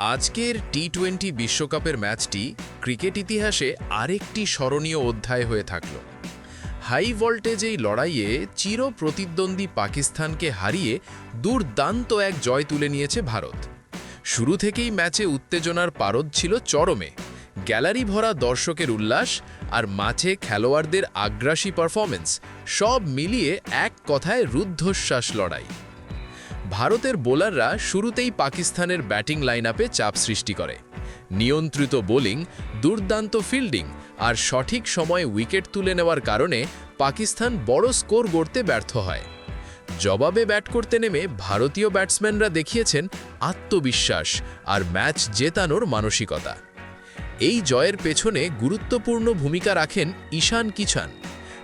আজকের T twenty বিশ্বকাপের ম্যাচটি ক্রিকেট ইতিহাসে আরেকটি স্মরণীয় অধ্যায় হয়ে থাকল। হাই ভোল্টেজ এই লড়াইয়ে চির প্রতিদ্বন্দ্বী পাকিস্তানকে হারিয়ে দুর্দান্ত এক জয় তুলে নিয়েছে ভারত। শুরু থেকেই ম্যাচে উত্তেজনার পারদ ছিল চরমে। গ্যালারি ভরা দর্শকের উল্লাস আর মাঠে খেলোয়াড়দের আগ্রাসী পারফরমেন্স সব মিলিয়ে এক কথায় রুদ্ধশ্বাস লড়াই। ভারতের বোলাররা শুরুতেই পাকিস্তানের ব্যাটিং লাইনআপে চাপ সৃষ্টি করে। নিয়ন্ত্রিত বোলিং, দুর্দান্ত ফিল্ডিং আর সঠিক সময়ে উইকেট তুলে নেওয়ার কারণে পাকিস্তান বড় স্কোর গড়তে ব্যর্থ হয়। জবাবে ব্যাট করতে নেমে ভারতীয় ব্যাটসম্যানরা দেখিয়েছেন আত্মবিশ্বাস আর ম্যাচ জেতানোর মানসিকতা। এই জয়ের পেছনে গুরুত্বপূর্ণ ভূমিকা রাখেন ঈশান কিষান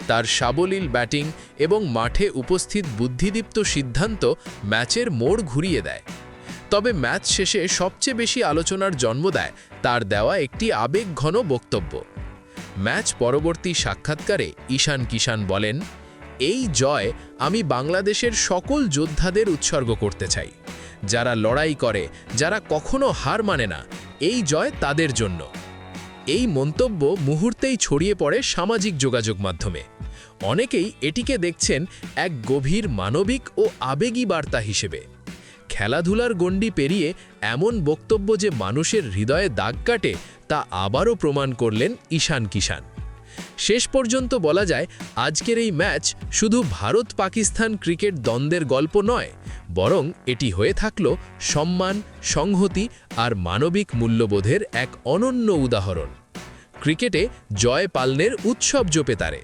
তার সাবলীল ব্যাটিং এবং মাঠে উপস্থিত বুদ্ধিদীপ্ত সিদ্ধান্ত ম্যাচের মোড় ঘুরিয়ে দেয়। তবে ম্যাচ শেষে সবচেয়ে বেশি আলোচনার জন্ম দেয় তার দেওয়া একটি আবেগঘন বক্তব্য। ম্যাচ পরবর্তী সাক্ষাৎকারে ঈশান কিষান বলেন, এই জয় আমি বাংলাদেশের সকল যোদ্ধাদের উৎসর্গ করতে চাই। যারা লড়াই করে, যারা কখনো হার মানে না, এই জয় তাদের জন্য। এই মন্তব্য মুহূর্তেই ছড়িয়ে পড়ে সামাজিক যোগাযোগ মাধ্যমে। অনেকেই এটিকে দেখছেন এক গভীর মানবিক ও আবেগী বার্তা হিসেবে। খেলাধুলার গণ্ডি পেরিয়ে এমন বক্তব্য যে মানুষের হৃদয়ে দাগ কাটে তা আবারও প্রমাণ করলেন ঈশান কিষান শেষ পর্যন্ত বলা যায়, আজকের এই ম্যাচ শুধু ভারত পাকিস্তান ক্রিকেট দ্বন্দ্বের গল্প নয়, বরং এটি হয়ে থাকল সম্মান, সংহতি আর মানবিক মূল্যবোধের এক অনন্য উদাহরণ। ক্রিকেটে জয় পালনের উৎসব জোপে তারে।